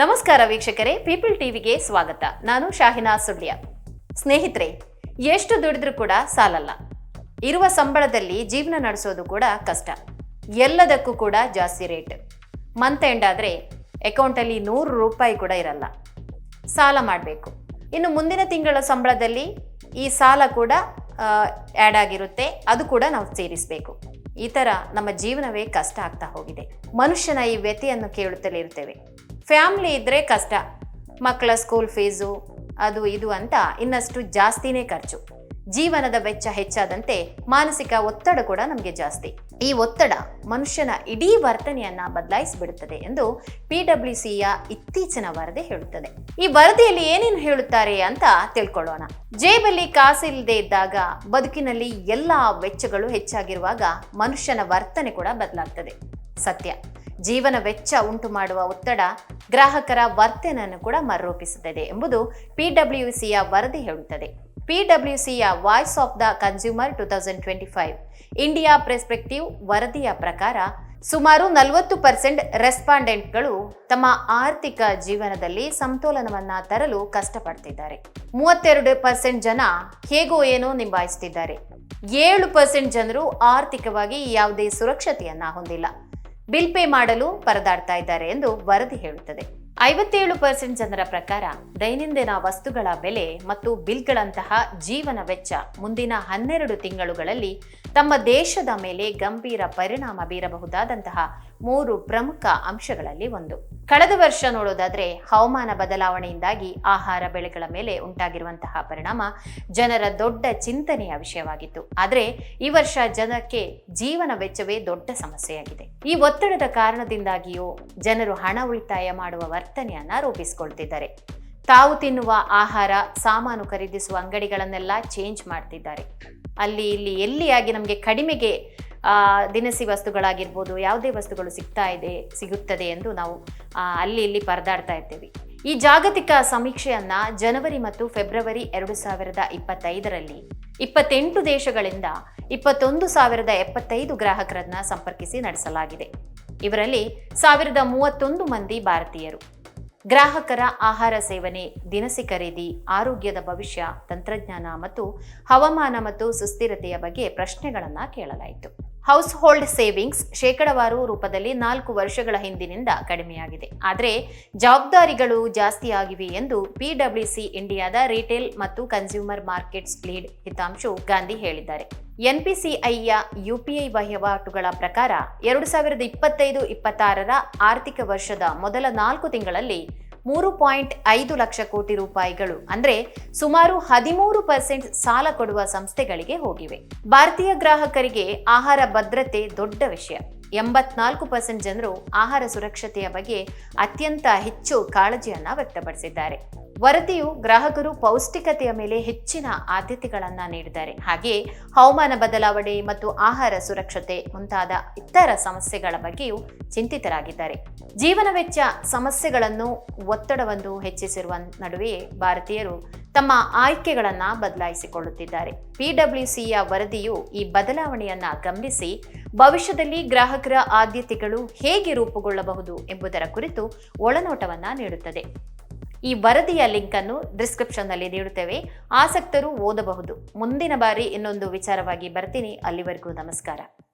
ನಮಸ್ಕಾರ ವೀಕ್ಷಕರೇ, ಪೀಪಲ್ ಟಿವಿಗೆ ಸ್ವಾಗತ. ನಾನು ಶಾಹಿನಾ ಸುಳ್ಯ ಸ್ನೇಹಿತರೆ, ಎಷ್ಟು ದುಡಿದ್ರೂ ಕೂಡ ಸಾಲಲ್ಲ. ಇರುವ ಸಂಬಳದಲ್ಲಿ ಜೀವನ ನಡೆಸೋದು ಕೂಡ ಕಷ್ಟ. ಎಲ್ಲದಕ್ಕೂ ಕೂಡ ಜಾಸ್ತಿ ರೇಟ್. ಮಂತ್ ಎಂಡ್ ಆದರೆ ಅಕೌಂಟಲ್ಲಿ ನೂರು ರೂಪಾಯಿ ಕೂಡ ಇರಲ್ಲ. ಸಾಲ ಮಾಡಬೇಕು. ಇನ್ನು ಮುಂದಿನ ತಿಂಗಳ ಸಂಬಳದಲ್ಲಿ ಈ ಸಾಲ ಕೂಡ ಆ್ಯಡ್ ಆಗಿರುತ್ತೆ. ಅದು ಕೂಡ ನಾವು ಸೇರಿಸಬೇಕು. ಈ ಥರ ನಮ್ಮ ಜೀವನವೇ ಕಷ್ಟ ಆಗ್ತಾ ಹೋಗಿದೆ. ಮನುಷ್ಯನ ಈ ವ್ಯತೆಯನ್ನು ಕೇಳುತ್ತಲೇ ಇರ್ತೇವೆ. ಫ್ಯಾಮ್ಲಿ ಇದ್ದರೆ ಕಷ್ಟ. ಮಕ್ಕಳ ಸ್ಕೂಲ್ ಫೀಸು, ಅದು ಇದು ಅಂತ ಇನ್ನಷ್ಟು ಜಾಸ್ತಿನೇ ಖರ್ಚು. ಜೀವನದ ವೆಚ್ಚ ಹೆಚ್ಚಾದಂತೆ ಮಾನಸಿಕ ಒತ್ತಡ ಕೂಡ ನಮಗೆ ಜಾಸ್ತಿ. ಈ ಒತ್ತಡ ಮನುಷ್ಯನ ಇಡೀ ವರ್ತನೆಯನ್ನ ಬದಲಾಯಿಸಿಬಿಡುತ್ತದೆ ಎಂದು ಪಿಡಬ್ಲ್ಯೂಸಿಯ ಇತ್ತೀಚಿನ ವರದಿ ಹೇಳುತ್ತದೆ. ಈ ವರದಿಯಲ್ಲಿ ಏನೇನು ಹೇಳುತ್ತಾರೆ ಅಂತ ತಿಳ್ಕೊಳ್ಳೋಣ. ಜೇಬಲ್ಲಿ ಕಾಸಿಲ್ಲದೆ ಇದ್ದಾಗ ಬದುಕಿನಲ್ಲಿ ಎಲ್ಲಾ ವೆಚ್ಚಗಳು ಹೆಚ್ಚಾಗಿರುವಾಗ ಮನುಷ್ಯನ ವರ್ತನೆ ಕೂಡ ಬದಲಾಗ್ತದೆ. ಸತ್ಯ. ಜೀವನ ವೆಚ್ಚ ಉಂಟು ಮಾಡುವ ಒತ್ತಡ ಗ್ರಾಹಕರ ವರ್ತನೆಯನ್ನು ಕೂಡ ಮರುರೂಪಿಸುತ್ತದೆ ಎಂಬುದು ಪಿಡಬ್ಲ್ಯೂಸಿಯ ವರದಿ ಹೇಳುತ್ತದೆ. ಪಿಡಬ್ಲ್ಯೂಸಿಯ voice of the consumer two thousand twenty five India perspective ವರದಿಯ ಪ್ರಕಾರ ಸುಮಾರು ನಲವತ್ತು ಪರ್ಸೆಂಟ್ ರೆಸ್ಪಾಂಡೆಂಟ್ಗಳು ತಮ್ಮ ಆರ್ಥಿಕ ಜೀವನದಲ್ಲಿ ಸಮತೋಲನವನ್ನು ತರಲು ಕಷ್ಟಪಡ್ತಿದ್ದಾರೆ. ಮೂವತ್ತೆರಡು ಪರ್ಸೆಂಟ್ ಜನ ಹೇಗೋ ಏನೋ ನಿಭಾಯಿಸುತ್ತಿದ್ದಾರೆ ಏಳು ಪರ್ಸೆಂಟ್ ಜನರು ಆರ್ಥಿಕವಾಗಿ ಯಾವುದೇ ಸುರಕ್ಷತೆಯನ್ನ ಹೊಂದಿಲ್ಲ. ಬಿಲ್ ಪೇ ಮಾಡಲು ಪರದಾಡ್ತಾ ಇದ್ದಾರೆ ಎಂದು ವರದಿ ಹೇಳುತ್ತದೆ. ಐವತ್ತೇಳು ಪರ್ಸೆಂಟ್ ಜನರ ಪ್ರಕಾರ ದೈನಂದಿನ ವಸ್ತುಗಳ ಬೆಲೆ ಮತ್ತು ಬಿಲ್ಗಳಂತಹ ಜೀವನ ವೆಚ್ಚ ಮುಂದಿನ ಹನ್ನೆರಡು ತಿಂಗಳುಗಳಲ್ಲಿ ತಮ್ಮ ದೇಶದ ಮೇಲೆ ಗಂಭೀರ ಪರಿಣಾಮ ಬೀರಬಹುದಾದಂತಹ ಮೂರು ಪ್ರಮುಖ ಅಂಶಗಳಲ್ಲಿ ಒಂದು. ಕಳೆದ ವರ್ಷ ನೋಡೋದಾದ್ರೆ ಹವಾಮಾನ ಬದಲಾವಣೆಯಿಂದಾಗಿ ಆಹಾರ ಬೆಳೆಗಳ ಮೇಲೆ ಉಂಟಾಗಿರುವಂತಹ ಪರಿಣಾಮ ಜನರ ದೊಡ್ಡ ಚಿಂತನೆಯ ವಿಷಯವಾಗಿತ್ತು. ಆದರೆ ಈ ವರ್ಷ ಜನಕ್ಕೆ ಜೀವನ ವೆಚ್ಚವೇ ದೊಡ್ಡ ಸಮಸ್ಯೆಯಾಗಿದೆ. ಈ ಒತ್ತಡದ ಕಾರಣದಿಂದಾಗಿಯೂ ಜನರು ಹಣ ಉಳಿತಾಯ ಮಾಡುವ ವರ್ತನೆಯನ್ನ ರೂಪಿಸಿಕೊಳ್ತಿದ್ದಾರೆ. ತಾವು ತಿನ್ನುವ ಆಹಾರ, ಸಾಮಾನು ಖರೀದಿಸುವ ಅಂಗಡಿಗಳನ್ನೆಲ್ಲ ಚೇಂಜ್ ಮಾಡ್ತಿದ್ದಾರೆ. ಅಲ್ಲಿ ಇಲ್ಲಿ ಎಲ್ಲಿಯಾಗಿ ನಮಗೆ ಕಡಿಮೆಗೆ ದಿನಸಿ ವಸ್ತುಗಳಾಗಿರ್ಬೋದು, ಯಾವುದೇ ವಸ್ತುಗಳು ಸಿಗ್ತಾ ಇದೆ, ಸಿಗುತ್ತದೆ ಎಂದು ನಾವು ಅಲ್ಲಿ ಇಲ್ಲಿ ಪರದಾಡ್ತಾ ಇರ್ತೀವಿ. ಈ ಜಾಗತಿಕ ಸಮೀಕ್ಷೆಯನ್ನ ಜನವರಿ ಮತ್ತು ಫೆಬ್ರವರಿ ಎರಡು ಸಾವಿರದ ಇಪ್ಪತ್ತೈದರಲ್ಲಿ, ಇಪ್ಪತ್ತೆಂಟು ದೇಶಗಳಿಂದ ಇಪ್ಪತ್ತೊಂದು ಸಾವಿರದ ಎಪ್ಪತ್ತೈದು ಗ್ರಾಹಕರನ್ನ ಸಂಪರ್ಕಿಸಿ ನಡೆಸಲಾಗಿದೆ. ಇವರಲ್ಲಿ ಸಾವಿರದ ಮೂವತ್ತೊಂದು ಮಂದಿ ಭಾರತೀಯರು. ಗ್ರಾಹಕರ ಆಹಾರ ಸೇವನೆ, ದಿನಸಿ ಖರೀದಿ, ಆರೋಗ್ಯದ ಭವಿಷ್ಯ, ತಂತ್ರಜ್ಞಾನ ಮತ್ತು ಹವಾಮಾನ ಮತ್ತು ಸುಸ್ಥಿರತೆಯ ಬಗ್ಗೆ ಪ್ರಶ್ನೆಗಳನ್ನು ಕೇಳಲಾಯಿತು. ಹೌಸ್ ಹೋಲ್ಡ್ ಸೇವಿಂಗ್ಸ್ ಶೇಕಡವಾರು ರೂಪದಲ್ಲಿ ನಾಲ್ಕು ವರ್ಷಗಳ ಹಿಂದಿನಿಂದ ಕಡಿಮೆಯಾಗಿದೆ. ಆದರೆ ಜವಾಬ್ದಾರಿಗಳು ಜಾಸ್ತಿಯಾಗಿವೆ ಎಂದು ಪಿಡಬ್ಲ್ಯೂಸಿ ಇಂಡಿಯಾದ ರಿಟೇಲ್ ಮತ್ತು consumer markets lead Hitanshu Gandhi ಹೇಳಿದ್ದಾರೆ. ಎನ್ಪಿಸಿಐಯ ಯುಪಿಐ ವಹಿವಾಟುಗಳ ಪ್ರಕಾರ ಎರಡು ಸಾವಿರದ ಇಪ್ಪತ್ತೈದು ಇಪ್ಪತ್ತಾರರ ಆರ್ಥಿಕ ವರ್ಷದ ಮೊದಲ ನಾಲ್ಕು ತಿಂಗಳಲ್ಲಿ ಮೂರು ಪಾಯಿಂಟ್ ಐದು ಲಕ್ಷ ಕೋಟಿ ರೂಪಾಯಿಗಳು, ಅಂದ್ರೆ ಸುಮಾರು ಹದಿಮೂರು ಪರ್ಸೆಂಟ್ ಸಾಲ ಕೊಡುವ ಸಂಸ್ಥೆಗಳಿಗೆ ಹೋಗಿವೆ. ಭಾರತೀಯ ಗ್ರಾಹಕರಿಗೆ ಆಹಾರ ಭದ್ರತೆ ದೊಡ್ಡ ವಿಷಯ. ಎಂಬತ್ನಾಲ್ಕು ಪರ್ಸೆಂಟ್ ಜನರು ಆಹಾರ ಸುರಕ್ಷತೆಯ ಬಗ್ಗೆ ಅತ್ಯಂತ ಹೆಚ್ಚು ಕಾಳಜಿಯನ್ನ ವ್ಯಕ್ತಪಡಿಸಿದ್ದಾರೆ. ವರದಿಯು ಗ್ರಾಹಕರು ಪೌಷ್ಟಿಕತೆಯ ಮೇಲೆ ಹೆಚ್ಚಿನ ಆದ್ಯತೆಗಳನ್ನು ನೀಡಿದ್ದಾರೆ. ಹಾಗೆಯೇ ಹವಾಮಾನ ಬದಲಾವಣೆ ಮತ್ತು ಆಹಾರ ಸುರಕ್ಷತೆ ಮುಂತಾದ ಇತರ ಸಮಸ್ಯೆಗಳ ಬಗ್ಗೆಯೂ ಚಿಂತಿತರಾಗಿದ್ದಾರೆ. ಜೀವನ ವೆಚ್ಚ ಸಮಸ್ಯೆಗಳನ್ನು ಒತ್ತಡವನ್ನು ಹೆಚ್ಚಿಸಿರುವ ನಡುವೆಯೇ ಭಾರತೀಯರು ತಮ್ಮ ಆಯ್ಕೆಗಳನ್ನ ಬದಲಾಯಿಸಿಕೊಳ್ಳುತ್ತಿದ್ದಾರೆ. ಪಿಡಬ್ಲ್ಯೂಸಿಯ ವರದಿಯು ಈ ಬದಲಾವಣೆಯನ್ನ ಗಮನಿಸಿ ಭವಿಷ್ಯದಲ್ಲಿ ಗ್ರಾಹಕರ ಆದ್ಯತೆಗಳು ಹೇಗೆ ರೂಪುಗೊಳ್ಳಬಹುದು ಎಂಬುದರ ಕುರಿತು ಒಳನೋಟವನ್ನು ನೀಡುತ್ತದೆ. ಈ ವರದಿಯ ಲಿಂಕ್ ಅನ್ನು ಡಿಸ್ಕ್ರಿಪ್ಷನ್ನಲ್ಲಿ ನೀಡುತ್ತೇವೆ. ಆಸಕ್ತರು ಓದಬಹುದು. ಮುಂದಿನ ಬಾರಿ ಇನ್ನೊಂದು ವಿಚಾರವಾಗಿ ಬರ್ತೀನಿ. ಅಲ್ಲಿವರೆಗೂ ನಮಸ್ಕಾರ.